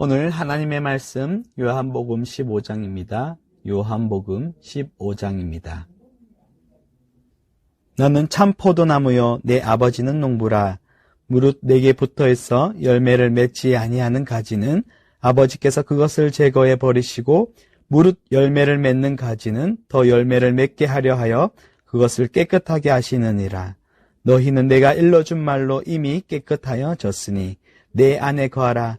오늘 하나님의 말씀 요한복음 15장입니다. 요한복음 15장입니다. 너는 참 포도나무요 내 아버지는 농부라 무릇 내게 붙어 있어 열매를 맺지 아니하는 가지는 아버지께서 그것을 제거해 버리시고 무릇 열매를 맺는 가지는 더 열매를 맺게 하려 하여 그것을 깨끗하게 하시느니라 너희는 내가 일러준 말로 이미 깨끗하여 졌으니 내 안에 거하라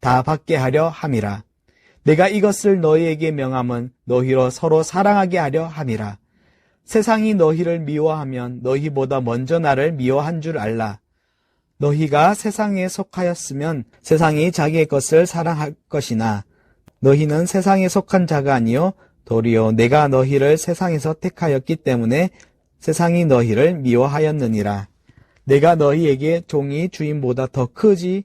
다 받게 하려 함이라. 내가 이것을 너희에게 명함은 너희로 서로 사랑하게 하려 함이라. 세상이 너희를 미워하면 너희보다 먼저 나를 미워한 줄 알라. 너희가 세상에 속하였으면 세상이 자기의 것을 사랑할 것이나 너희는 세상에 속한 자가 아니요 도리어 내가 너희를 세상에서 택하였기 때문에 세상이 너희를 미워하였느니라. 내가 너희에게 종이 주인보다 더 크지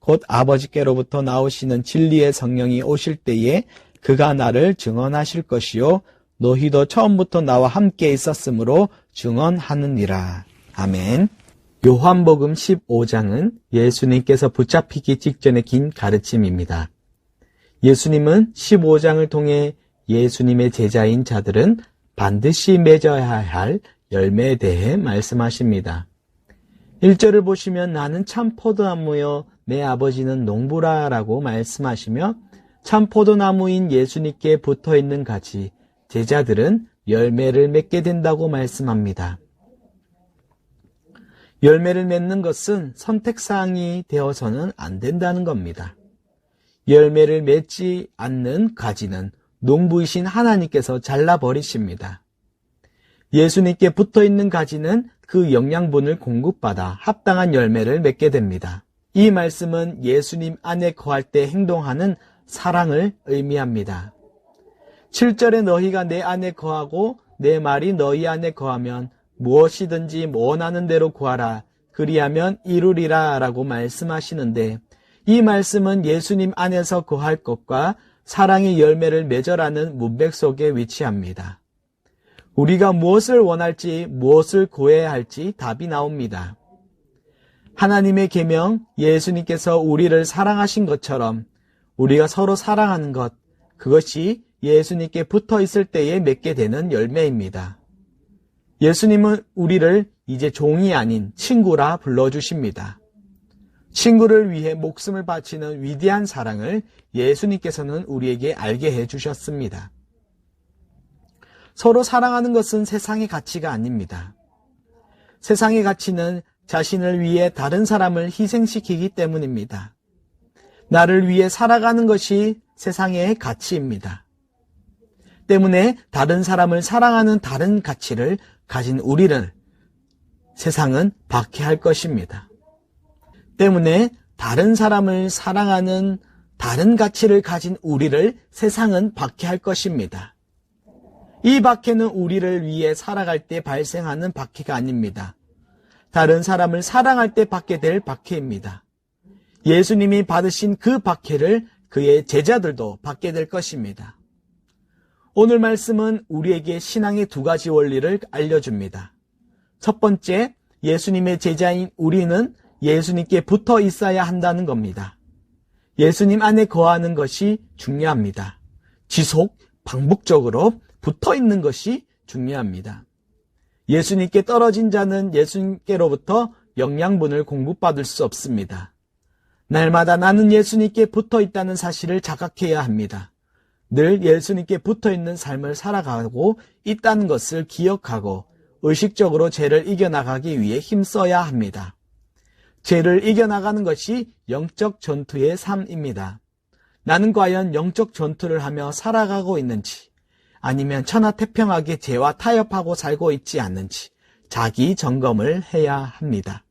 곧 아버지께로부터 나오시는 진리의 성령이 오실 때에 그가 나를 증언하실 것이요 너희도 처음부터 나와 함께 있었으므로 증언하느니라. 아멘. 요한복음 15장은 예수님께서 붙잡히기 직전의 긴 가르침입니다. 예수님은 15장을 통해 예수님의 제자인 자들은 반드시 맺어야 할 열매에 대해 말씀하십니다. 1절을 보시면 나는 참 포도나무여 내 아버지는 농부라 라고 말씀하시며 참 포도나무인 예수님께 붙어 있는 가지 제자들은 열매를 맺게 된다고 말씀합니다. 열매를 맺는 것은 선택사항이 되어서는 안 된다는 겁니다. 열매를 맺지 않는 가지는 농부이신 하나님께서 잘라버리십니다. 예수님께 붙어 있는 가지는 그 영양분을 공급받아 합당한 열매를 맺게 됩니다. 이 말씀은 예수님 안에 거할 때 행동하는 사랑을 의미합니다. 7절에 너희가 내 안에 거하고 내 말이 너희 안에 거하면 무엇이든지 원하는 대로 구하라. 그리하면 이루리라 라고 말씀하시는데 이 말씀은 예수님 안에서 거할 것과 사랑의 열매를 맺어라는 문맥 속에 위치합니다. 우리가 무엇을 원할지 무엇을 구해야 할지 답이 나옵니다. 하나님의 계명 예수님께서 우리를 사랑하신 것처럼 우리가 서로 사랑하는 것 그것이 예수님께 붙어 있을 때에 맺게 되는 열매입니다. 예수님은 우리를 이제 종이 아닌 친구라 불러주십니다. 친구를 위해 목숨을 바치는 위대한 사랑을 예수님께서는 우리에게 알게 해주셨습니다. 서로 사랑하는 것은 세상의 가치가 아닙니다. 세상의 가치는 자신을 위해 다른 사람을 희생시키기 때문입니다. 나를 위해 살아가는 것이 세상의 가치입니다. 때문에 다른 사람을 사랑하는 다른 가치를 가진 우리를 세상은 박해할 것입니다. 때문에 다른 사람을 사랑하는 다른 가치를 가진 우리를 세상은 박해할 것입니다. 이 박해는 우리를 위해 살아갈 때 발생하는 박해가 아닙니다. 다른 사람을 사랑할 때 받게 될 박해입니다. 예수님이 받으신 그 박해를 그의 제자들도 받게 될 것입니다. 오늘 말씀은 우리에게 신앙의 두 가지 원리를 알려줍니다. 첫 번째, 예수님의 제자인 우리는 예수님께 붙어 있어야 한다는 겁니다. 예수님 안에 거하는 것이 중요합니다. 지속, 반복적으로 붙어 있는 것이 중요합니다. 예수님께 떨어진 자는 예수님께로부터 영양분을 공급받을 수 없습니다. 날마다 나는 예수님께 붙어 있다는 사실을 자각해야 합니다. 늘 예수님께 붙어 있는 삶을 살아가고 있다는 것을 기억하고 의식적으로 죄를 이겨나가기 위해 힘써야 합니다. 죄를 이겨나가는 것이 영적 전투의 삶입니다. 나는 과연 영적 전투를 하며 살아가고 있는지, 아니면 천하태평하게 죄와 타협하고 살고 있지 않는지 자기 점검을 해야 합니다.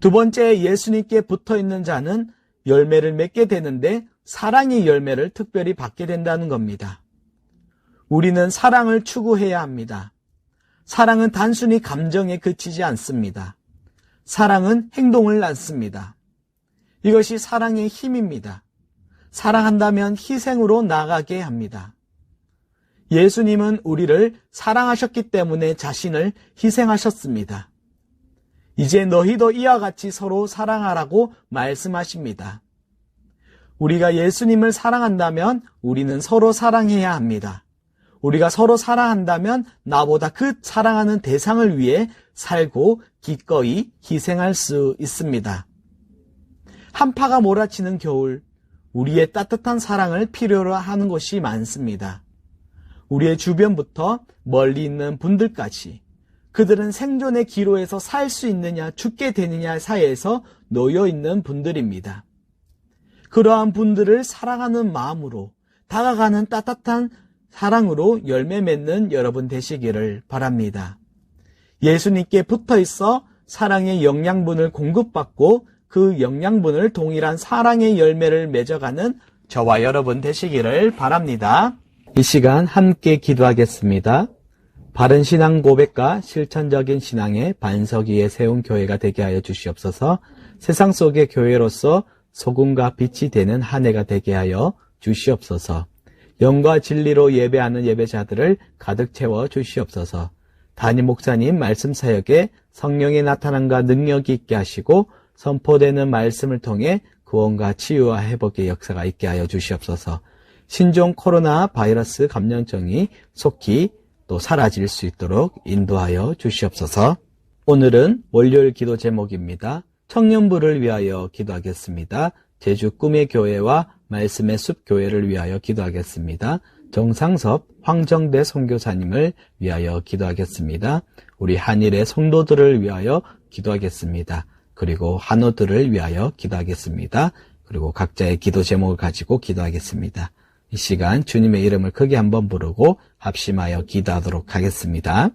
두 번째 예수님께 붙어 있는 자는 열매를 맺게 되는데 사랑의 열매를 특별히 받게 된다는 겁니다. 우리는 사랑을 추구해야 합니다. 사랑은 단순히 감정에 그치지 않습니다. 사랑은 행동을 낳습니다. 이것이 사랑의 힘입니다. 사랑한다면 희생으로 나가게 합니다. 예수님은 우리를 사랑하셨기 때문에 자신을 희생하셨습니다. 이제 너희도 이와 같이 서로 사랑하라고 말씀하십니다. 우리가 예수님을 사랑한다면 우리는 서로 사랑해야 합니다. 우리가 서로 사랑한다면 나보다 그 사랑하는 대상을 위해 살고 기꺼이 희생할 수 있습니다. 한파가 몰아치는 겨울, 우리의 따뜻한 사랑을 필요로 하는 것이 많습니다. 우리의 주변부터 멀리 있는 분들까지 그들은 생존의 기로에서 살 수 있느냐 죽게 되느냐 사이에서 놓여 있는 분들입니다. 그러한 분들을 사랑하는 마음으로 다가가는 따뜻한 사랑으로 열매 맺는 여러분 되시기를 바랍니다. 예수님께 붙어 있어 사랑의 영양분을 공급받고 그 영양분을 동일한 사랑의 열매를 맺어가는 저와 여러분 되시기를 바랍니다. 이 시간 함께 기도하겠습니다. 바른 신앙 고백과 실천적인 신앙의 반석 위에 세운 교회가 되게 하여 주시옵소서. 세상 속의 교회로서 소금과 빛이 되는 한 해가 되게 하여 주시옵소서. 영과 진리로 예배하는 예배자들을 가득 채워 주시옵소서. 담임 목사님 말씀 사역에 성령의 나타남과 능력이 있게 하시고 선포되는 말씀을 통해 구원과 치유와 회복의 역사가 있게 하여 주시옵소서 신종 코로나 바이러스 감염증이 속히 또 사라질 수 있도록 인도하여 주시옵소서. 오늘은 월요일 기도 제목입니다. 청년부를 위하여 기도하겠습니다. 제주 꿈의 교회와 말씀의 숲 교회를 위하여 기도하겠습니다. 정상섭 황정대 선교사님을 위하여 기도하겠습니다. 우리 한일의 성도들을 위하여 기도하겠습니다. 그리고 한우들을 위하여 기도하겠습니다. 그리고 각자의 기도 제목을 가지고 기도하겠습니다. 이 시간 주님의 이름을 크게 한번 부르고 합심하여 기도하도록 하겠습니다.